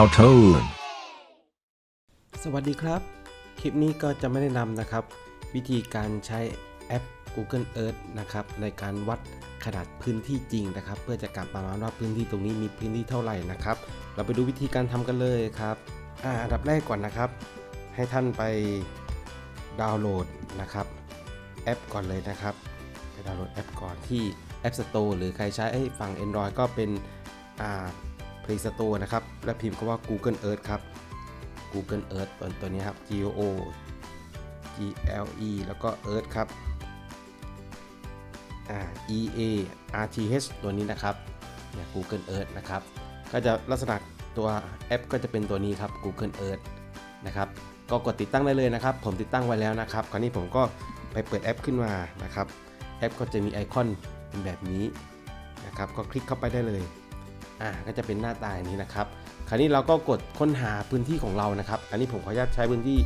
How to สวัสดีครับ คลิปนี้ก็จะไม่ได้นำนะครับ วิธีการใช้แอป Google Earth นะครับในการวัดขนาดพื้นที่จริงนะครับ เพื่อจะกลับประมาณว่าพื้นที่ตรงนี้มีพื้นที่เท่าไหร่นะครับ เราไปดูวิธีการทำกันเลยครับอ่าอันดับแรกก่อนนะครับ ให้ท่านไปดาวน์โหลดนะครับแอปก่อนเลยนะครับ ไปดาวน์โหลดแอปก่อนที่ App Store หรือใครใช้ฝั่ง Android ก็เป็นอ่า Play Store นะครับ และพิมพ์คำว่า Google Earth ครับ Google Earth ตัวตัวนี้ครับ G O G L E แล้วก็ Earth ครับ E A R T H ตัวนี้นะครับเนี่ย Google Earth นะครับ ก็จะลักษณะตัวแอปก็จะเป็นตัวนี้ครับ Google Earth นะครับก็กดติดตั้งได้เลยนะครับ ผมติดตั้งไว้แล้วนะครับ คราวนี้ผมก็ไปเปิดแอปขึ้นมานะครับ แอปก็จะมีไอคอนเป็นแบบนี้นะครับ ก็คลิกเข้าไปได้เลย อ่าก็จะเป็นหน้าตาอย่างนี้นะครับ คราวนี้เราก็กดค้นหาพื้นที่ของเรานะครับ อันนี้ผมขออนุญาตใช้พื้นที่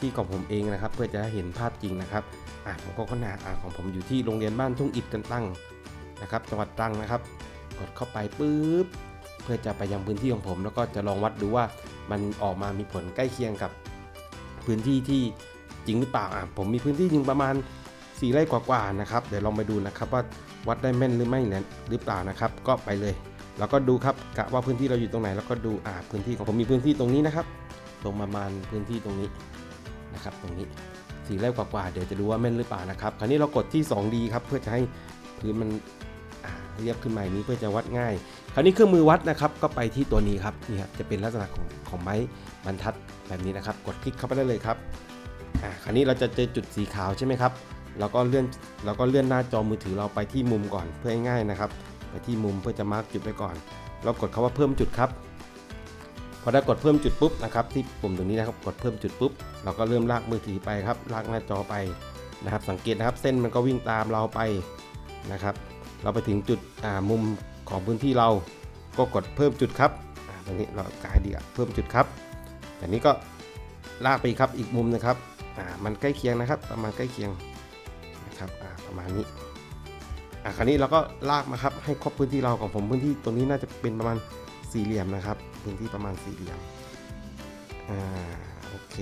ที่ของผมเองนะครับ เพื่อจะเห็นภาพจริงนะครับอ่าผมก็ค้นหาอ่าของผมอยู่ที่โรงเรียนบ้านทุ่งอิฐกันตั้งนะครับจังหวัดตรังนะครับ กดเข้าไปปุ๊บเพื่อจะไปยังพื้นที่ของผม แล้วก็จะลองวัดดูว่ามันออกมามีผลใกล้เคียงกับพื้นที่ที่จริงหรือเปล่าอ่าผมมีพื้นที่จริงประมาณ4ไร่กว่าๆนะครับ เดี๋ยวลองไปดูนะครับว่าวัดได้แม่นหรือไม่หรือเปล่านะครับ ก็ไปเลย เราก็ดูครับกะว่าพื้นที่เราอยู่ตรงไหน แล้วก็ดูอ่าพื้นที่ของผมมีพื้นที่ตรงนี้นะครับตรงประมาณพื้นที่ตรงนี้นะครับ ตรงนี้สี่ไร่กว่าๆเดี๋ยวจะดูว่าแม่นหรือเปล่านะครับ คราวนี้เรากดที่ 2D ครับเพื่อจะให้พื้นมันเรียบขึ้นมาอย่างนี้เพื่อจะวัดง่าย คราวนี้เครื่องมือวัดนะครับก็ไปที่ตัวนี้ครับนี่ครับจะเป็นลักษณะของของไม้บรรทัดแบบนี้นะครับ กดคลิกเข้าไปได้เลยครับอ่าคราวนี้เราจะเจอจุดสีขาวใช่ไหมครับเราก็เลื่อนเราก็เลื่อนหน้าจอมือถือเราไปที่มุมก่อนเพื่อให้ง่ายนะครับ ไปที่มุมเพื่อจะมาร์กจุดไว้ก่อน เรากดคาว่าเพิ่มจุดครับ พอได้กดเพิ่มจุดปุ๊บนะครับที่ปุ่มตรงนี้นะครับกดเพิ่มจุดปุ๊บ เราก็เริ่มลากมือถือไปครับลากหน้าจอไปนะครับ สังเกตนะครับ เส้นมันก็วิ่งตามเราไปนะครับ เราไปถึงจุดมุมของพื้นที่เราก็กดเพิ่มจุดครับตรงนี้เรากายดีอะเพิ่มจุดครับแต่นี้ก็ลากไปครับอีกมุมนะครับมันใกล้เคียงนะครับ ประมาณใกล้เคียงนะครับประมาณนี้ อะคราวนี้เราก็ลากมาครับให้ครอบพื้นที่เราของผมพื้นที่ตรงนี้น่าจะเป็นประมาณสี่เหลี่ยมนะครับ พื้นที่ประมาณสี่เหลี่ยมอ่าโอเค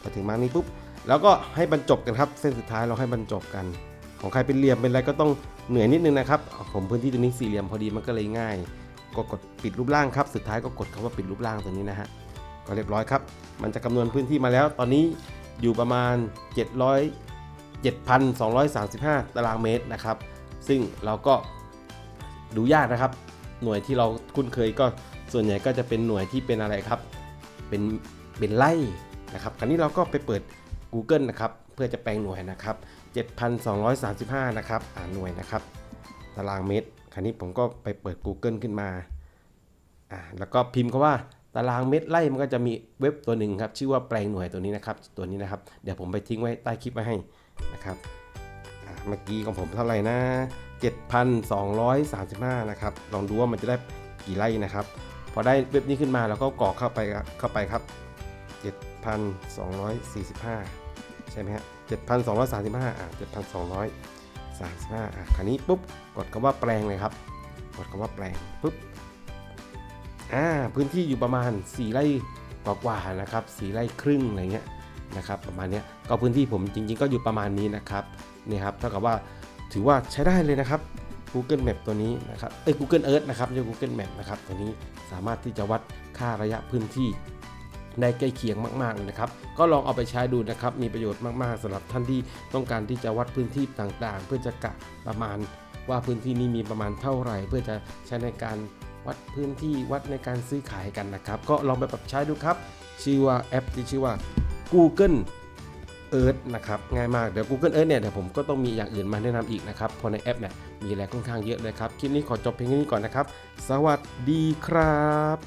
พอถึงมาร์กนี้ปุ๊บแล้วก็ให้บรรจบกันครับ เส้นสุดท้ายเราให้บรรจบกัน ของใครเป็นเหลี่ยมเป็นอะไรก็ต้องเหนื่อยนิดนึงนะครับผมพื้นที่ตรงนี้สี่เหลี่ยมพอดีมันก็เลยง่าย ก็กดปิดรูปร่างครับ สุดท้ายก็กดคำว่าปิดรูปร่างตัวนี้นะฮะก็เรียบร้อยครับ มันจะคำนวณพื้นที่มาแล้ว ตอนนี้อยู่ประมาณ 700 7,235 ตารางเมตรนะครับ ซึ่งเราก็ดูยากนะครับ หน่วยที่เราคุ้นเคยก็ส่วนใหญ่ก็จะเป็นหน่วยที่เป็นอะไรครับ เป็นเป็นไร่นะครับ คราวนี้เราก็ไปเปิด Google นะครับ เพื่อจะแปลงหน่วยนะครับ 7,235 นะครับ อ่าหน่วยนะครับ ตารางเมตร คราวนี้ผมก็ไปเปิด Google ขึ้นมา อ่า แล้วก็พิมพ์คำว่าตารางเมตรไร่มันก็จะมีเว็บตัวหนึ่งครับ ชื่อว่าแปลงหน่วยตัวนี้นะครับ ตัวนี้นะครับ เดี๋ยวผมไปทิ้งไว้ใต้คลิปไว้ให้ นะครับเมื่อกี้ของผมเท่าไหร่นะ 7,235 นะครับ ลองดูว่ามันจะได้กี่ไร่นะครับ พอได้เว็บนี้ขึ้นมาเราก็กรอกเข้าไปครับเข้าไปครับ 7,245 ใช่ไหมฮะ 7,235 อ่า7,235 อ่าคราวนี้ปุ๊บ กดคำว่าแปลงเลยครับ กดคำว่าแปลงปุ๊บ อ่า พื้นที่อยู่ประมาณ 4 ไร่กว่าๆนะครับ 4 ไร่ครึ่งอะไรเงี้ย นะครับประมาณนี้ก็พื้นที่ผมจริง ๆ ก็อยู่ประมาณนี้นะครับนี่ครับเท่ากับว่าถือว่าใช้ได้เลยนะครับ Google Map ตัวนี้นะครับเอ้ย Google Earth นะครับไม่ใช่ Google Map นะครับตัวนี้สามารถที่จะวัดค่าระยะพื้นที่ได้ใกล้เคียงมากๆเลยนะครับ ก็ลองเอาไปใช้ดูนะครับ มีประโยชน์มากๆสำหรับท่านที่ต้องการที่จะวัดพื้นที่ต่างๆ เพื่อจะกะประมาณว่าพื้นที่นี้มีประมาณเท่าไหร่ เพื่อจะใช้ในการวัดพื้นที่วัดในการซื้อขายกันนะครับ ก็ลองไปปรับใช้ดูครับ ชื่อว่าแอปที่ชื่อว่า Google Earth นะครับง่ายมากเดี๋ยว Google Earth เนี่ยเดี๋ยวผมก็ต้องมีอย่างอื่นมาแนะนำอีกนะครับเพราะในแอปเนี่ยมีอะไรค่อนข้างเยอะเลยครับ คลิปนี้ขอจบเพียงนี้ก่อนนะครับ สวัสดีครับ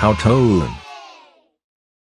How to